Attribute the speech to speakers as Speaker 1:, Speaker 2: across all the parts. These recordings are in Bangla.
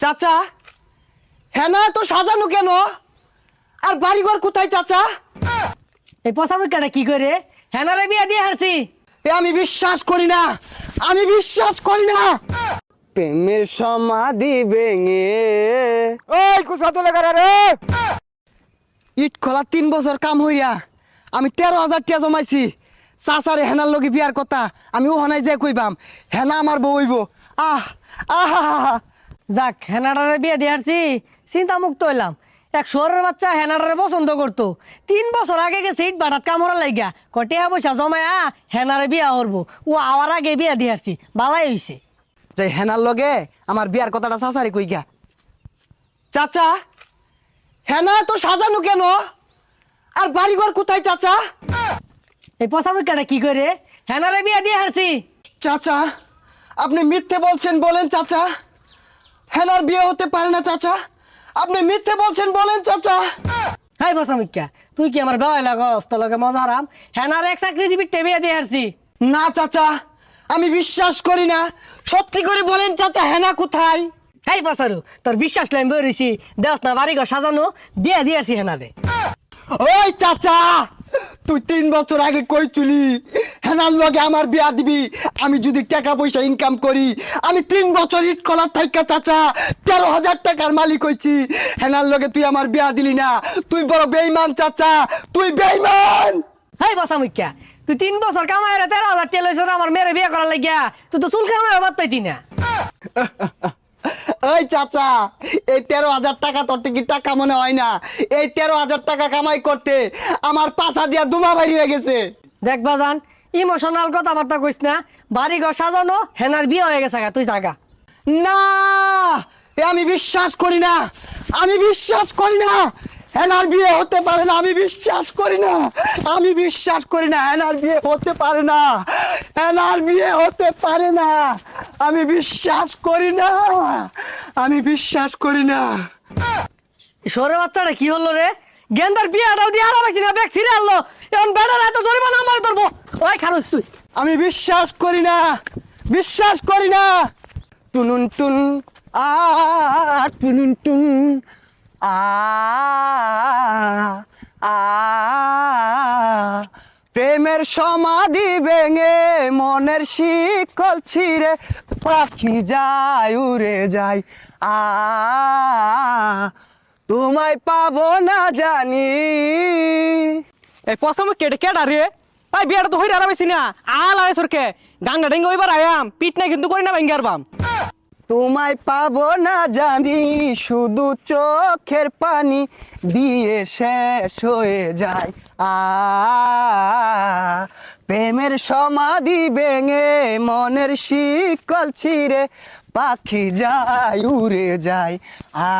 Speaker 1: চাচা হ্যাঁ না তো সাজানো কেন? আর বাড়িঘর কোথায় চাচা?
Speaker 2: এই পসামিকাটা কি করে? হেনারে বিয়া দিয়ে হারছি
Speaker 1: এ আমি বিশ্বাস করি না আমি বিশ্বাস করি না। প্রেমের সমাধি ভেঙে।
Speaker 3: ওই কুসা তোলে করে রে!
Speaker 1: ইট খোলা তিন বছর কাম হইয়া আমি তেরো হাজার টিয়া জমাইছি। চাচারে হেনার লগে বিয়ার কথা আমি ওহানাই যে কইবাম হেনা আমার বউ হইব। আহ আহা।
Speaker 2: যাক হেনাডারে বিয়া দিয়ে হারছি চিন্তা মুক্ত হইলাম। এক শহরের বাচ্চা হেনাডারে পছন্দ করতো। তিন বছর আগে গেছে ইট বাটাত কাম হরা লাগিয়া কটিয়া পয়সা জমায়া হেনারে বিয়া করব। ও আওয়ার আগে বিয়া দিয়ে হারছি বালাই হইছে।
Speaker 1: যে হেনার লগে আমার বিয়ার কথাটা চাচারে কই গা চাচা হেনা তো সাজানো কেন? আর বাড়িঘর কোথায় চাচা?
Speaker 2: এই পসামিকাটা কি করে? হেনারে বিয়া দিয়ে হারছি
Speaker 1: চাচা আপনি মিথ্যে বলছেন বলেন চাচা। হেনার বিয়ে হতে পারে না চাচা। আপনি মিথ্যে বলছেন বলেন চাচা।
Speaker 2: হাই পসামিকা তুই কি আমার বেলায় লাগস? তোর লগে মজা হারাম হেনার এক চাকরিজীবী টেবিয়া দিয়ে হারছি
Speaker 1: না চাচা আমি বিশ্বাস করি না। সত্যি করে বলেন চাচা হেনা কোথায়?
Speaker 2: এই পাসারু তোর বিশ্বাস লাইন বেরিয়েছি দেখ না বাড়ি ঘর সাজানো বিয়া দিয়ে আসি হেনারে।
Speaker 1: ওই চাচা তুই তিন বছর আগে কই চুলি? হেনার লগে আমার বিয়া দিবি। আমি যদি টাকা পয়সা ইনকাম করি আমি তিন বছর ইট কলার থাইকা চাচা তেরো হাজার টাকার মালিক হইছি। হেনার লগে তুই আমার বিয়া দিলি না। তুই বড় বেইমান চাচা তুই বেইমান
Speaker 2: হাই পসামিকা তুই তিন বছর কামাই রে তেরো হাজার হয়েছে আমার মেয়ের বিয়ে করার লাগিয়া। তুই তো চুল কামাই বাদ পাইতি না।
Speaker 1: ওই চাচা এই তেরো হাজার টাকা তোর কি টাকা মনে হয় না। এই তেরো হাজার টাকা কামাই করতে আমার পাশা দিয়া দুমা বাইর হয়ে গেছে।
Speaker 2: দেখ বাজান ইমোশনাল কথাবার্তা কইস না বাড়ি ঘর সাজানো হেনার বিয়ে হয়ে গেছে গা, তুই জাগা
Speaker 1: না এ আমি বিশ্বাস করি না আমি বিশ্বাস করি না হেনার বিয়ে হতে পারে না আমি বিশ্বাস করি না আমি বিশ্বাস করি না হেনার বিয়ে হতে পারে না হেনার বিয়ে হতে পারে না আমি বিশ্বাস করি না আমি বিশ্বাস করি না।
Speaker 2: সরে বাচ্চাটা কি হলো রে? গেন্দার বিয়া বিয়েটাও দিয়ে আরাম আছি না ব্যাগ ফিরে আনলো। এখন বেড়ার এত জরিমানা আমার ধরবো। ওই খারুস তুই।
Speaker 1: আমি বিশ্বাস করি না, বিশ্বাস করি না। টুনুন টুন, আ, টুনুন টুন, আ আ, প্রেমের সমাধি ভেঙে মনের শিকল ছিঁড়ে পাখি যায়, উড়ে যায়, আ তোমায় পাবো না জানি।
Speaker 3: এই পছন্দ কেটে কেডা রে ভাই বিয়াটা তো হইরা আরামাইছি না। আল আয় সরকে। গাঙ্গা ডেঙ্গা ওইবার আয়াম। পিট না কিন্তু করি না ভাঙ্গার বাম।
Speaker 1: তোমায় পাবো না জানি, শুধু চোখের পানি দিয়ে শেষ হয়ে যায়। আ প্রেমের সমাধি ভেঙে মনের শিকল ছিঁড়ে পাখি যায় উড়ে যায়। আ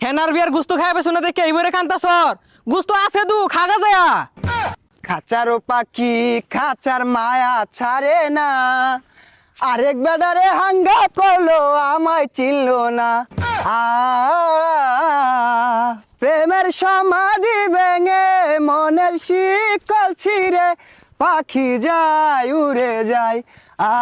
Speaker 3: হেনার বিয়ার গুস্ত খাই পেছো না দেখে এইবারে কান্তা সর। গুস্ত আছে দু খাগা যায়া।
Speaker 1: খাঁচারও পাখি খাঁচার মায়া ছাড়ে না। আরেক বেডারে হাঙ্গা করল আমায় চিনল না। আ প্রেমের সমাধি ভেঙে মনের শিকল ছিঁড়ে পাখি যায় উড়ে যায়। আ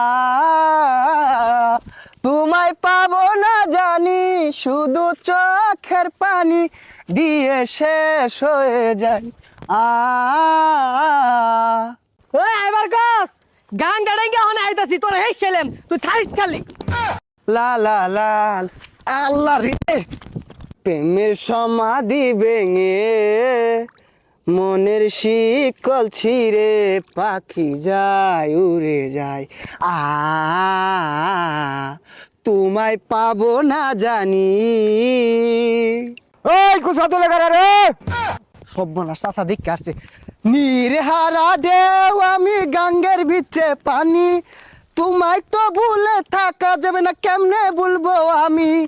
Speaker 1: তোমায় পাবো না জানি শুধু চোখের পানি দিয়ে শেষ হয়ে যায়। আ
Speaker 2: আইবার কস গান গাড়াইঙ্গা হনে আইতাছি তোর হেই ছেলেম তুই থাইস খালি।
Speaker 1: লা লা লা আল্লাহ রে। প্রেমের সমাধি ভেঙে মনের শিকল ছিঁড়ে পাখি যায়, উড়ে যায়। আ, তোমায় পাবো না জানি।
Speaker 3: ওই কুসা তোলে করে রে?
Speaker 1: সব্যনাশ চাচা দেখতে আসছে। নিরহারা ঢেউ, আমি গাঙ্গের বিচ্ছে পানি। তোমায় তো ভুলে থাকা যাবে না, কেমনে বলব আমি?